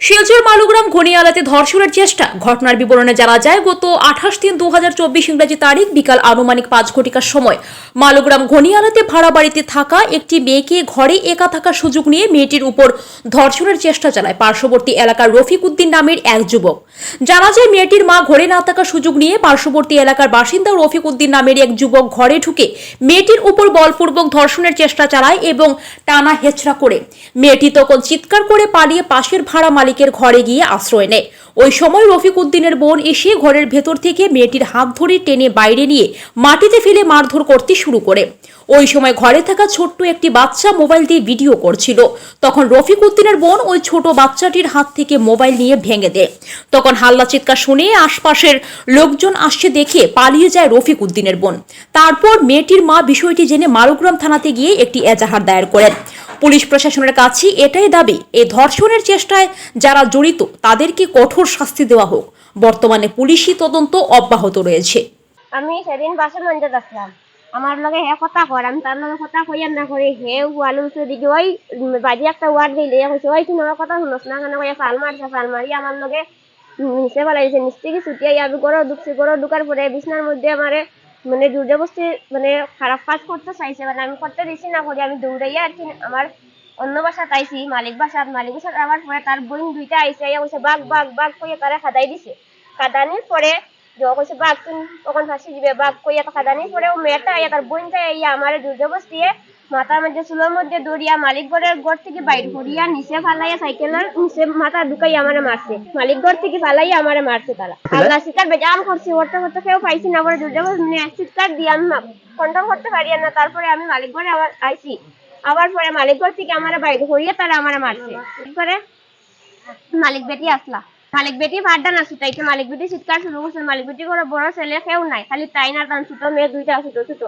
শিলচর মালুগ্রাম ঘনিয়ালাতে ধর্ষণের চেষ্টা। ঘটনার বিবরণে জানা যায়, গত আঠাশ তিন দু ইংরাজি তারিখ বিকাল আনুমানিক পাঁচ ঘটিকার সময় মালুগ্রাম ঘনিয়ালাতে ভাড়া বাড়িতে থাকা একটি মেয়েকে ঘরে একা থাকার সুযোগ নিয়ে মেয়েটির উপর ধর্ষণের চেষ্টা চালায় পার্শ্ববর্তী এলাকার রফিক উদ্দিন নামের এক যুবক। জানা যায়, মেয়েটির মা ঘরে না থাকার সুযোগ নিয়ে পার্শ্ববর্তী এলাকার বাসিন্দা রফিক উদ্দিন নামের এক যুবক ঘরে ঢুকে মেয়েটির উপর বলপূর্বক ধর্ষণের চেষ্টা চালায় এবং টানা হেচড়া করে। মেয়েটি তখন চিৎকার করে পালিয়ে পাশের ভাড়া মালিকের ঘরে গিয়ে আশ্রয় নেয়। ওই সময় রফিক উদ্দিনের বোন এসে ঘরের ভেতর থেকে মেয়েটির হাত ধরে টেনে বাইরে নিয়ে মাটিতে ফেলে মারধর করতে শুরু করে। ওই সময় ঘরে থাকা ছোট্ট একটি বাচ্চা মোবাইল দিয়ে ভিডিও করছিল। তখন রফিক উদ্দিনের বোন ওই ছোট বাচ্চাটির হাত থেকে মোবাইল নিয়ে ভেঙে দেয়। তখন হাল্লা চিৎকার শুনে আশপাশের লোকজন আসছে দেখে পালিয়ে যায় রফিক উদ্দিনের বোন। তারপর মেয়েটির মা বিষয়টি জেনে মারুগ্রাম থানাতে গিয়ে একটি এজাহার দায়ের করেন। পুলিশ প্রশাসনের কাছে এটাই দাবি এই ধর্ষণের চেষ্টায় যারা জড়িত তাদেরকে কঠোর শাস্তি দেওয়া হোক? বর্তমানে পুলিশি তদন্ত অব্যাহত রয়েছে। আমি সেদিন বাসে মঞ্জে আসলাম আমার লগে হে কথা কর আমি তার লগে কথা কইয়ার না করে হে ওয়ালু দিকে ওই বাজি একটা ওয়ার্ড দিলে কইছে, ওই তুমি কথা শুনস না কেন? কইয়া ফাল মারছে ফাল মারি আমার লগে নিচে ফেলাইছে নিচ থেকে ছুটিয়াই আমি গরো ঢুকছি, গরো ঢুকার পরে বিছনার মধ্যে আমারে মানে জোরজবস্তি মানে খারাপ কাজ করতে চাইছে মানে আমি করতে দিছি না করি, আমি দৌড়াইয়া আর কি আমার অন্য বাসাত আইছি, মালিক বাসাত মালিক বাসাত আমার পরে তার বোন দুইটা আইছে, আইয়া কইছে, বাঘ বাঘ বাঘ কইয়া তারা খাদাই দিছে। খাদানির পরে যখন কইছে, বাঘ, তুমি তখন ফাঁসি দিবে? বাঘ কইয়া খাদানির পরে ও মেয়েটা আইয়া, তার বোনটা আইয়া আমার জোরজবস্তিয়ে মাথার মধ্যে চুলোর মধ্যে দৌড়িয়া মালিক ঘরের ঘর থেকে বাইর করিয়া নিচে ফালাইয়া সাইকেলের নিচে মাথা ঢুকাইয়া আমারে মারছে। মালিক ঘর থেকে ফালাইয়া আমারে মারছে তারা আল্লাহ শিকার বেজান করছি করতে করতে কেউ পাইছি না পরে জোরজবস্তি মানে চিৎকার দিয়ে আমি কন্ট্রোল করতে পারি না তারপরে আমি মালিক ঘরে আবার আইছি। আবার পরে মালিক ঘর থেকে আমার বাইরে করিয়া তারা আমারে মারছে। পরে মালিক বেটি আসলা। মালিক বেটি ভাড়া না ছুটাইছে মালিক বেটি চিৎকার শুরু করছে। মালিক বেটি করে বড় ছেলে কেউ নাই খালি তাই না তার ছোট মেয়ে দুইটা ছোট ছোট।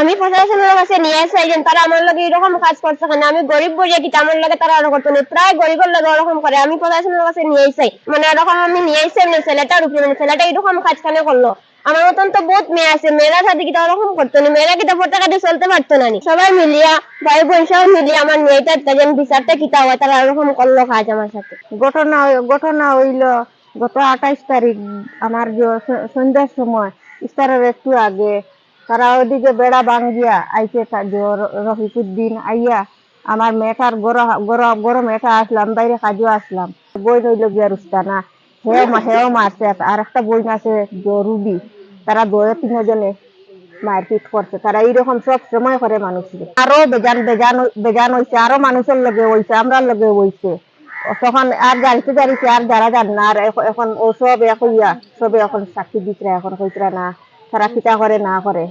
আমি প্রশাসনের কাছে নিয়ে এসেছিলাম তারা আমার লগে এরকম কাজ করছে কেন? আমি গরিব বলিয়া কি আমার লগে তারা আরও করতো না। প্রায় গরিবের লগে ওরকম করে। আমি প্রশাসনের কাছে নিয়ে এসেছি। মানে এরকম আমি নিয়ে এসেছি মানে ছেলেটার উপরে মানে ছেলেটা এরকম কাজ কেন করল? আমার মতন তো বহুত মেয়ে আছে। মেয়েরা সাথে কিটা ওরকম করতো না। মেয়েরা কিটা পড়তে কাটে চলতে পারতো না। সবাই মিলিয়া, ভাই বোন সব মিলিয়ে আমার মেয়েটার যেন বিচারটা কিটা হয়, তারা ওরকম করল কাজ আমার সাথে। ঘটনা ঘটনা হইল গত আঠাইশ তারিখ, আমার সন্ধ্যার সময় ইস্তারের একটু আগে তারা ওদিকে বেড়া ভাঙ্গিয়া র- রফিকুদ্দিন আইয়া। আমার মেয়েটার গড় গড় গড় মেয়েটা আসলাম, বাইরে কাজও আসলাম। বই নইল গিয়া রুস্তানা হেও হেও মারছে। আর একটা বই আছে রুবি। তারা দয়ে তিনজনে মারপিট করছে। তারা এইরকম সব সময় করে মানুষকে। আরও বেজান বেজান বেজান হইছে। আরও মানুষের লগে হইছে আমরা লগে হইছে। তখন আর গাড়িতে গাড়িতে আর যারা যান না, আর এখ- এখন ও সব একইয়া সবে এখন সাক্ষী দিতরা এখন কইতরা না। তারা কিতা করে না করে।